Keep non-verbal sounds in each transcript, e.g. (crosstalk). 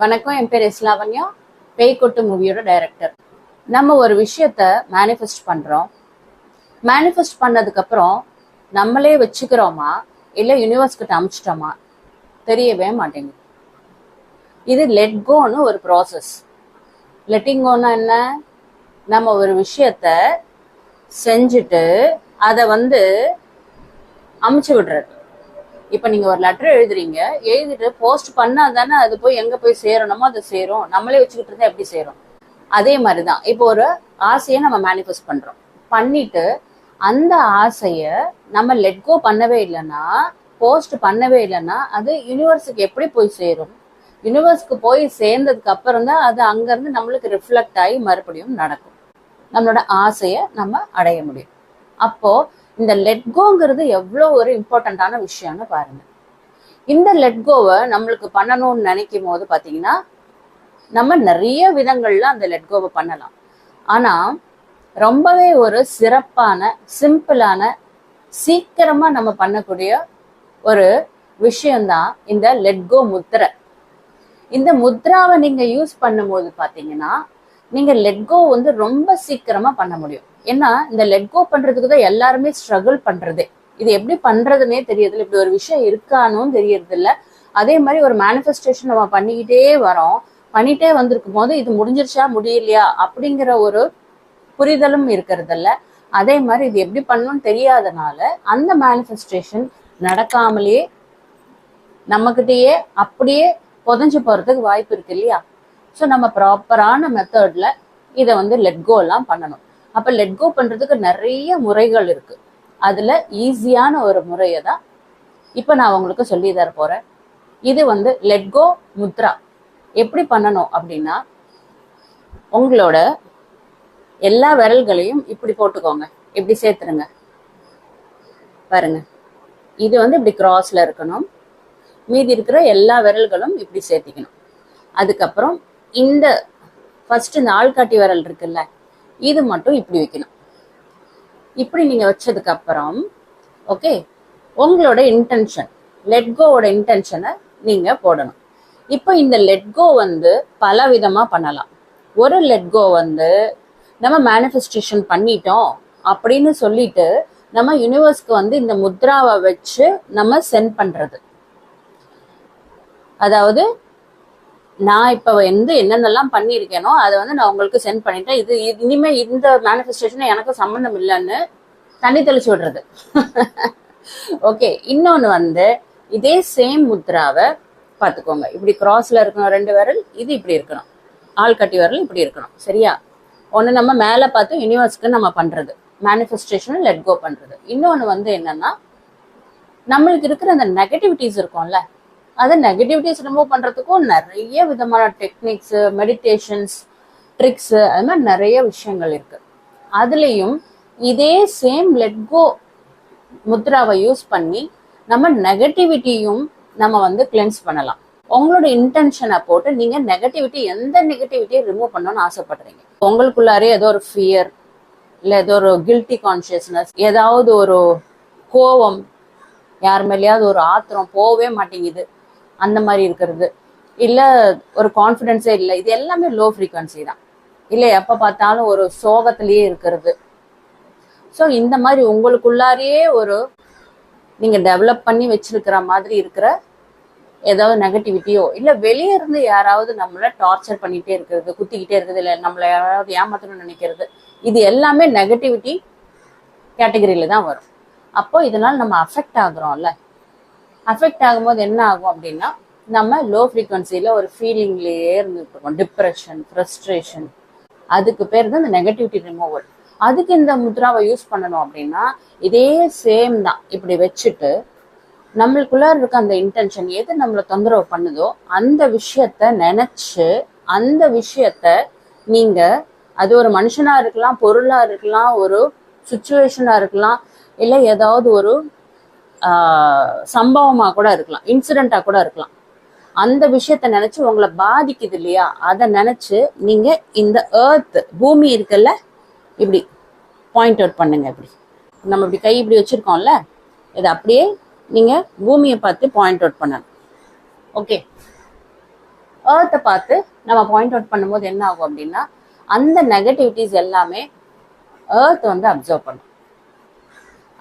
வணக்கம் என் பேர் இஸ்லாவண்யா பேய்கொட்டு மூவியோட டைரக்டர். நம்ம ஒரு விஷயத்த மேனிஃபெஸ்ட் பண்ணுறோம் மேனிஃபெஸ்ட் பண்ணதுக்கப்புறம் நம்மளே வச்சுக்கிறோமா? இல்லை யூனிவர்ஸ்கிட்ட அமுச்சிட்டோமா? தெரியவே மாட்டேங்குது. இது லெட் கோன்னு ஒரு ப்ராசஸ் லெட்டிங் கோன்னா என்ன? நம்ம ஒரு விஷயத்த செஞ்சுட்டு அதை வந்து அமுச்சு விடுறது. இப்போ நீங்க ஒரு லெட்டர் எழுதுறீங்க எழுதிட்டு போஸ்ட் பண்ணா தானே அது போய் எங்க போய் சேரணுமோ அது சேரும். நம்மளே வச்சுக்கிட்டு இருந்தால் எப்படி சேரும்? அதே மாதிரி தான் இப்போ ஒரு ஆசையை நம்ம மேனிஃபெஸ்ட் பண்றோம். பண்ணிட்டு அந்த ஆசைய நம்ம லெட் கோ பண்ணவே இல்லைன்னா போஸ்ட் பண்ணவே இல்லைன்னா அது யூனிவர்ஸுக்கு எப்படி போய் சேரும்? யூனிவர்ஸ்க்கு போய் சேர்ந்ததுக்கு அப்புறம் தான் அது அங்கேருந்து நம்மளுக்கு ரிஃப்ளெக்ட் ஆகி மறுபடியும் நடக்கும். நம்மளோட ஆசையை நம்ம அடைய முடியும். அப்போ இந்த லெட்கோங்கிறது எவ்வளோ ஒரு இம்பார்ட்டண்ட்டான விஷயம்னு பாருங்க. இந்த லெட்கோவை நம்மளுக்கு பண்ணணும்னு நினைக்கும் போது பார்த்தீங்கன்னா நம்ம நிறைய விதங்கள்ல அந்த லெட்கோவை பண்ணலாம். ஆனா ரொம்பவே ஒரு சிறப்பான சிம்பிளான சீக்கிரமா நம்ம பண்ணக்கூடிய ஒரு விஷயம்தான் இந்த லெட்கோ முத்திரை இந்த முத்ராவை நீங்க யூஸ் பண்ணும்போது பாத்தீங்கன்னா நீங்க லெட்கோ வந்து ரொம்ப சீக்கிரமா பண்ண முடியும். ஏன்னா இந்த லெட்கோ பண்றதுக்கு தான் எல்லாருமே ஸ்ட்ரகிள் பண்றதே. இது எப்படி பண்றதுன்னே தெரியறதில்ல. இப்படி ஒரு விஷயம் இருக்கானும் தெரியறது இல்ல அதே மாதிரி ஒரு மேனிஃபெஸ்டேஷன் நம்ம பண்ணிக்கிட்டே வரோம். பண்ணிட்டே வந்திருக்கும் போது இது முடிஞ்சிருச்சா முடியலையா அப்படிங்கிற ஒரு புரிதலும் இருக்கிறது இல்ல அதே மாதிரி இது எப்படி பண்ணணும்னு தெரியாதனால அந்த மேனிஃபெஸ்டேஷன் நடக்காமலேயே நம்மகிட்டயே அப்படியே புதஞ்சு போறதுக்கு வாய்ப்பு இருக்கு இல்லையா? ஸோ நம்ம ப்ராப்பரான மெத்தட்ல இதை வந்து லெட்கோலாம் பண்ணணும். அப்போ லெட்கோ பண்றதுக்கு நிறைய முறைகள் இருக்கு. அதுல ஈஸியான ஒரு முறையை தான் இப்போ நான் உங்களுக்கு சொல்லி தர போறேன். இது வந்து லெட்கோ முத்ரா எப்படி பண்ணணும் அப்படின்னா உங்களோட எல்லா விரல்களையும் இப்படி போட்டுக்கோங்க. இப்படி சேர்த்துருங்க. பாருங்க. இது வந்து இப்படி கிராஸ்ல இருக்கணும். மீதி இருக்கிற எல்லா விரல்களும் இப்படி சேர்த்திக்கணும். அதுக்கப்புறம் இந்த ஃபர்ஸ்ட் இந்த ஆள்காட்டி விரல் இருக்குல்ல இது மட்டும் இப்படி வைக்கணும். இப்படி நீங்க வச்சதுக்கப்புறம் ஓகே உங்களோட இன்டென்ஷன் லெட்கோவோட இன்டென்ஷனை நீங்க போடணும். இப்போ இந்த லெட்கோ வந்து பல விதமா பண்ணலாம். ஒரு லெட்கோ வந்து நம்ம மேனிஃபெஸ்டேஷன் பண்ணிட்டோம் அப்படின்னு சொல்லிட்டு நம்ம யூனிவர்ஸ்க்கு வந்து இந்த முத்ராவை வச்சு நம்ம சென்ட் பண்றது. அதாவது நான் இப்போ வந்து என்னென்னலாம் பண்ணியிருக்கேனோ அதை வந்து நான் உங்களுக்கு சென்ட் பண்ணிட்டேன். இது இனிமேல் இனிமே இந்த மேனிஃபெஸ்டேஷன் எனக்கு சம்மந்தம் இல்லைன்னு தண்ணி தெளிச்சு விடுறது. (laughs) ஓகே இன்னொன்று வந்து இதே சேம் முத்ராவை பார்த்துக்கோங்க. இப்படி கிராஸ்ல இருக்கணும் ரெண்டு விரல் இது இப்படி இருக்கணும். ஆள் கட்டி விரல் இப்படி இருக்கணும். சரியா? ஒன்று நம்ம மேலே பார்த்து யூனிவர்ஸ்க்கு நம்ம பண்ணுறது மேனிஃபெஸ்டேஷன் லெட் கோ பண்ணுறது இன்னொன்று வந்து என்னன்னா நம்மளுக்கு இருக்கிற அந்த நெகட்டிவிட்டிஸ் இருக்கும்ல அதை நெகட்டிவிட்டிஸ் ரிமூவ் பண்ணுறதுக்கும் நிறைய விதமான டெக்னிக்ஸு மெடிடேஷன்ஸ் ட்ரிக்ஸு அது மாதிரி நிறைய விஷயங்கள் இருக்குது அதுலேயும் இதே சேம் லெட்கோ முத்ராவை யூஸ் பண்ணி நம்ம நெகட்டிவிட்டியும் நம்ம வந்து கிளென்ஸ் பண்ணலாம். உங்களோட இன்டென்ஷனை போட்டு நீங்கள் நெகட்டிவிட்டி எந்த நெகட்டிவிட்டியை ரிமூவ் பண்ணணும்னு ஆசைப்படுறீங்க? உங்களுக்குள்ளாரே ஏதோ ஒரு ஃபியர் இல்லை ஏதோ ஒரு கில்ட்டி கான்ஷியஸ்னஸ் ஏதாவது ஒரு கோவம் யார் மேலேயாவது ஒரு ஆத்திரம் போகவே மாட்டேங்குது. அந்த மாதிரி இருக்கிறது. இல்லை ஒரு கான்ஃபிடென்ஸே இல்லை. இது எல்லாமே லோ ஃப்ரீக்வன்சி தான். இல்லை எப்போ பார்த்தாலும் ஒரு சோகத்திலேயே இருக்கிறது. ஸோ இந்த மாதிரி உங்களுக்குள்ளாரையே ஒரு நீங்கள் டெவலப் பண்ணி வச்சிருக்கிற மாதிரி இருக்கிற ஏதாவது நெகட்டிவிட்டியோ இல்லை வெளியே இருந்து யாராவது நம்மளை டார்ச்சர் பண்ணிகிட்டே இருக்கிறது குத்திக்கிட்டே இருக்கிறது இல்லை நம்மளை யாராவது ஏமாத்தணும்னு நினைக்கிறது இது எல்லாமே நெகட்டிவிட்டி கேட்டகரியில தான் வரும். அப்போ இதனால் நம்ம அஃபெக்ட் ஆகுறோம்ல. அஃபெக்ட் ஆகும்போது என்ன ஆகும் அப்படின்னா நம்ம லோ ஃப்ரீக்வன்சியில் ஒரு ஃபீலிங்லேயே இருந்துருக்கோம் டிப்ரெஷன் ஃப்ரஸ்ட்ரேஷன் அதுக்கு பேர் தான் இந்த நெகட்டிவிட்டி ரிமூவல் அதுக்கு இந்த முத்ராவை யூஸ் பண்ணணும் அப்படின்னா இதே சேம் தான். இப்படி வச்சுட்டு நம்மளுக்குள்ள இருக்க அந்த இன்டென்ஷன் எது நம்மளை தொந்தரவு பண்ணுதோ அந்த விஷயத்த நினைச்சு அந்த விஷயத்த நீங்க அது ஒரு மனுஷனா இருக்கலாம் பொருளா இருக்கலாம் ஒரு சுச்சுவேஷனா இருக்கலாம் இல்லை ஏதாவது ஒரு சம்பவமாக கூட இருக்கலாம் இன்சிடெண்ட்டாக கூட இருக்கலாம். அந்த விஷயத்த நினச்சி உங்களை பாதிக்குது இல்லையா? அதை நினச்சி நீங்கள் இந்த ஏர்த் பூமி இருக்குல்ல இப்படி பாயிண்ட் அவுட் பண்ணுங்க இப்படி. நம்ம இப்படி கை இப்படி வச்சுருக்கோம்ல இதை அப்படியே நீங்கள் பூமியை பார்த்து பாயிண்ட் அவுட் பண்ணணும். ஓகே ஏர்த்தை பார்த்து நம்ம பாயிண்ட் அவுட் பண்ணும்போது என்ன ஆகும் அப்படின்னா அந்த நெகட்டிவிட்டிஸ் எல்லாமே ஏர்த் வந்து அப்சர்வ் பண்ணும்.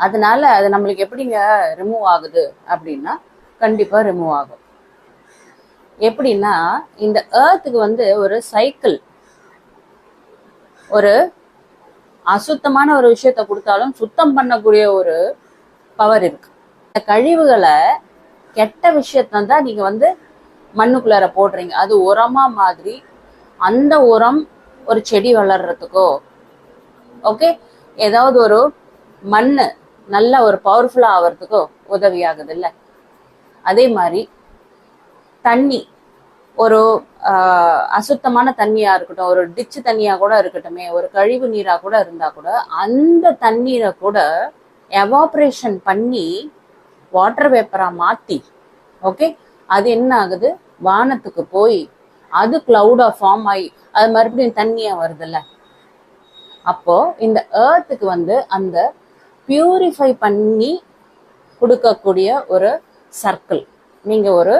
அதனால அது நம்மளுக்கு எப்படிங்க ரிமூவ் ஆகுது அப்படின்னா கண்டிப்பாக ரிமூவ் ஆகும். எப்படின்னா இந்த ஏர்த்துக்கு வந்து ஒரு சைக்கிள் ஒரு அசுத்தமான ஒரு விஷயத்த கொடுத்தாலும் சுத்தம் பண்ணக்கூடிய ஒரு பவர் இருக்கு. இந்த கழிவுகளை கெட்ட விஷயத்த தான் நீங்க வந்து மண்ணுக்குள்ளார போடுறீங்க. அது உரமா மாதிரி அந்த உரம் ஒரு செடி வளர்றதுக்கோ ஓகே ஏதாவது ஒரு மண்ணு நல்ல ஒரு பவர்ஃபுல்லா ஆகிறதுக்கோ உதவி ஆகுது இல்லை அதே மாதிரி தண்ணி ஒரு ஆஹ், அசுத்தமான தண்ணியா இருக்கட்டும் ஒரு டிச்சு தண்ணியாக கூட இருக்கட்டுமே ஒரு கழிவு நீராக கூட இருந்தால் கூட அந்த தண்ணீரை கூட எவாப்ரேஷன் பண்ணி வாட்டர் வேப்பராக மாற்றி ஓகே அது என்ன ஆகுது? வானத்துக்கு போய் அது கிளவுடாக ஃபார்ம் ஆகி அது மறுபடியும் தண்ணியா வருதுல்ல. அப்போ இந்த ஏர்த்துக்கு வந்து அந்த பியூரிஃபை பண்ணி கொடுக்கக்கூடிய ஒரு சர்க்கிள் நீங்க ஒரு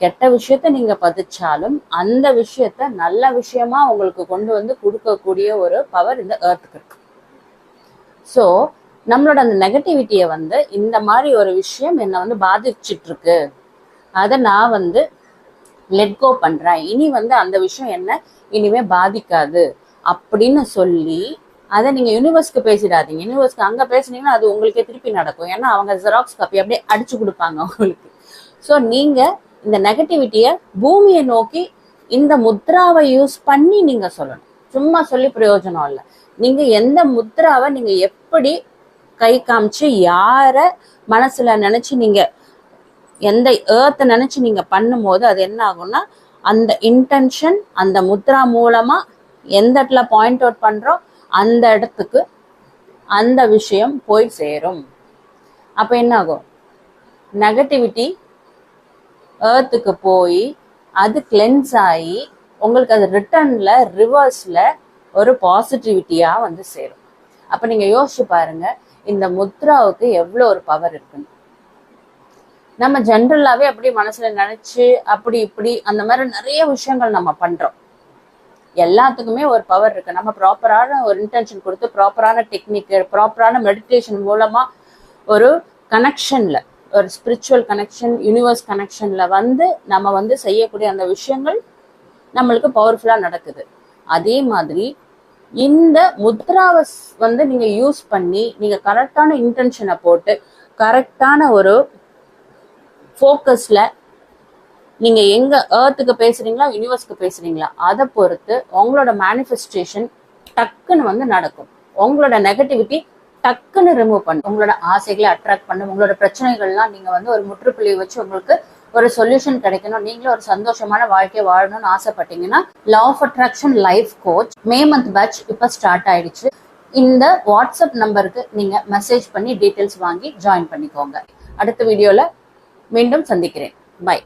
கெட்ட விஷயத்த நீங்க பதிச்சாலும் அந்த விஷயத்த நல்ல விஷயமா உங்களுக்கு கொண்டு வந்து கொடுக்கக்கூடிய ஒரு பவர் இந்த ஏர்த்துக்கு இருக்கு. ஸோ நம்மளோட அந்த நெகட்டிவிட்டியை வந்து இந்த மாதிரி ஒரு விஷயம் என்னை வந்து பாதிச்சிட்டு இருக்கு. அதை நான் வந்து லெட் கோ பண்றேன். இனி வந்து அந்த விஷயம் என்ன? இனிமே பாதிக்காது. அப்படின்னு சொல்லி அதை நீங்கள் யூனிவர்ஸ்க்கு பேசிடாதீங்க. யூனிவர்ஸ்க்கு அங்கே பேசுனீங்கன்னா அது உங்களுக்கே திருப்பி நடக்கும். ஏன்னா அவங்க ஜெராக்ஸ் காப்பி அப்படியே அடிச்சு கொடுப்பாங்க உங்களுக்கு ஸோ நீங்கள் இந்த நெகட்டிவிட்டியை பூமியை நோக்கி இந்த முத்ராவை யூஸ் பண்ணி நீங்கள் சொல்லணும். சும்மா சொல்லி பிரயோஜனம் இல்லை. நீங்கள் எந்த முத்ராவை நீங்கள் எப்படி கை காமிச்சு யாரை மனசில் நினச்சி நீங்கள் எந்த ஏர்த்தை நினச்சி நீங்கள் பண்ணும்போது அது என்ன ஆகும்னா அந்த இன்டென்ஷன் அந்த முத்ரா மூலமாக எந்த இடத்துல பாயிண்ட் அவுட் பண்ணுறோம் அந்த இடத்துக்கு அந்த விஷயம் போய் சேரும். அப்போ என்ன ஆகும் நெகட்டிவிட்டி ஏர்த்துக்கு போய் அது கிளென்ஸ் ஆகி உங்களுக்கு அது ரிட்டர்னில் ரிவர்ஸில் ஒரு பாசிட்டிவிட்டியாக வந்து சேரும். அப்போ நீங்கள் யோசிச்சு பாருங்க இந்த முத்ராவுக்கு எவ்வளோ ஒரு பவர் இருக்குன்னு. நம்ம ஜென்ரலாகவே அப்படி மனசில் நினச்சி அப்படி இப்படி அந்த மாதிரி நிறைய விஷயங்கள் நம்ம பண்ணுறோம் எல்லாத்துக்குமே ஒரு பவர் இருக்கு. நம்ம ப்ராப்பரான ஒரு இன்டென்ஷன் கொடுத்து ப்ராப்பரான டெக்னிக் ப்ராப்பரான மெடிடேஷன் மூலமா ஒரு கனெக்ஷன்ல ஒரு ஸ்பிரிச்சுவல் கனெக்ஷன் யூனிவர்ஸ் கனெக்ஷன்ல வந்து நம்ம வந்து செய்யக்கூடிய அந்த விஷயங்கள் நம்மளுக்கு பவர்ஃபுல்லா நடக்குது. அதே மாதிரி இந்த முத்ராவை வந்து நீங்க யூஸ் பண்ணி நீங்க கரெக்டான இன்டென்ஷனை போட்டு கரெக்டான ஒரு ஃபோக்கஸ்ல நீங்க எங்க ஏர்த்துக்கு பேசுறீங்களா யூனிவர்ஸ்க்கு பேசுறீங்களா அதை பொறுத்து உங்களோட மேனிஃபெஸ்டேஷன் டக்குன்னு வந்து நடக்கும். உங்களோட நெகட்டிவிட்டி டக்குன்னு ரிமூவ் பண்ணும். உங்களோட ஆசைகளை அட்ராக்ட் பண்ணும். உங்களோட பிரச்சனைகள்லாம் நீங்க வந்து ஒரு முற்றுப்புள்ளி வச்சு உங்களுக்கு ஒரு சொல்யூஷன் கிடைக்கணும். நீங்களும் ஒரு சந்தோஷமான வாழ்க்கையை வாழணும்னு ஆசைப்பட்டீங்கன்னா law of attraction life coach May month batch இப்போ ஸ்டார்ட் ஆயிடுச்சு. இந்த வாட்ஸ்அப் நம்பருக்கு நீங்க மெசேஜ் பண்ணி டீட்டெயில்ஸ் வாங்கி ஜாயின் பண்ணிக்கோங்க. அடுத்த வீடியோல மீண்டும் சந்திக்கிறேன். பை